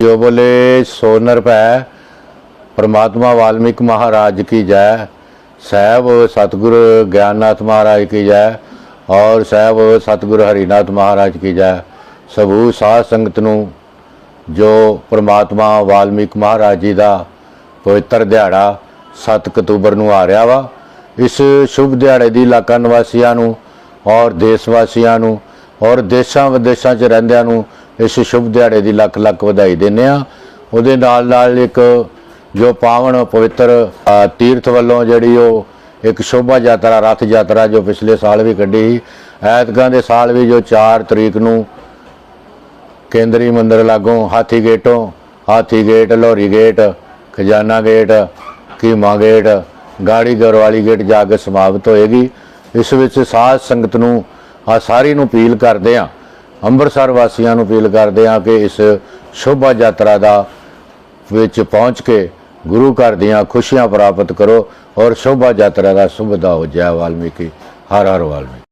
ਜੋ ਬੋਲੇ ਸੋਨਰ ਭੈ, ਪ੍ਰਮਾਤਮਾ ਵਾਲਮੀਕ ਮਹਾਰਾਜ ਕੀ ਜੈ। ਸਹਿਬ ਸਤਿਗੁਰ ਗਿਆਨਨਾਥ ਮਹਾਰਾਜ ਕੀ ਜੈ ਔਰ ਸਹਿਬ ਸਤਿਗੁਰ ਹਰੀਨਾਥ ਮਹਾਰਾਜ ਕੀ ਜੈ। ਸਭੂ ਸਾਧ ਸੰਗਤ ਨੂੰ ਜੋ ਪ੍ਰਮਾਤਮਾ ਵਾਲਮੀਕ ਮਹਾਰਾਜ ਜੀ ਦਾ ਪਵਿੱਤਰ ਦਿਹਾੜਾ 7 ਅਕਤੂਬਰ ਨੂੰ ਆ ਰਿਹਾ ਵਾ, ਇਸ ਸ਼ੁਭ ਦਿਹਾੜੇ ਦੀ ਇਲਾਕਾ ਨਿਵਾਸੀਆਂ ਨੂੰ ਔਰ ਦੇਸ਼ ਵਾਸੀਆਂ ਨੂੰ ਔਰ ਦੇਸ਼ਾਂ ਵਿਦੇਸ਼ਾਂ 'ਚ ਰਹਿੰਦਿਆਂ ਨੂੰ ਇਸ ਸ਼ੁਭ ਦਿਹਾੜੇ ਦੀ ਲੱਖ ਲੱਖ ਵਧਾਈ ਦਿੰਦੇ ਆ ਉਹਦੇ ਨਾਲ ਨਾਲ ਇੱਕ ਜੋ ਪਾਵਨ ਪਵਿੱਤਰ ਤੀਰਥ ਵੱਲੋਂ ਜਿਹੜੀ ਉਹ ਇੱਕ ਸ਼ੋਭਾ ਯਾਤਰਾ, ਰਥ ਯਾਤਰਾ ਜੋ ਪਿਛਲੇ ਸਾਲ ਵੀ ਕੱਢੀ ਸੀ। ਐਤਕਾਂ ਦੇ ਸਾਲ ਵੀ ਜੋ 4 ਤਰੀਕ ਨੂੰ ਕੇਂਦਰੀ ਮੰਦਰ ਲਾਗੋਂ ਹਾਥੀ ਗੇਟੋਂ, ਹਾਥੀ ਗੇਟ ਲੋਰੀ ਗੇਟ, ਖਜ਼ਾਨਾ ਗੇਟ ਕੀਮਾ ਗੇਟ, ਗਾੜੀ ਗਰਵਾਲੀ ਗੇਟ ਜਾ ਕੇ ਸਮਾਪਤ ਹੋਏਗੀ। ਇਸ ਵਿੱਚ ਸਾਧ ਸੰਗਤ ਨੂੰ ਆ ਸਾਰੀ ਨੂੰ ਅਪੀਲ ਕਰਦੇ ਆ ਅੰਮ੍ਰਿਤਸਰ ਵਾਸੀਆਂ ਨੂੰ ਅਪੀਲ ਕਰਦੇ ਹਾਂ ਕਿ ਇਸ ਸ਼ੋਭਾ ਯਾਤਰਾ ਦਾ ਵਿੱਚ ਪਹੁੰਚ ਕੇ ਗੁਰੂ ਘਰ ਦੀਆਂ ਖੁਸ਼ੀਆਂ ਪ੍ਰਾਪਤ ਕਰੋ ਔਰ ਸ਼ੋਭਾ ਯਾਤਰਾ ਦਾ ਸੁਭਦਾ ਹੋ ਜੈ ਵਾਲਮੀਕੀ। ਹਰ ਹਰ ਵਾਲਮੀਕੀ।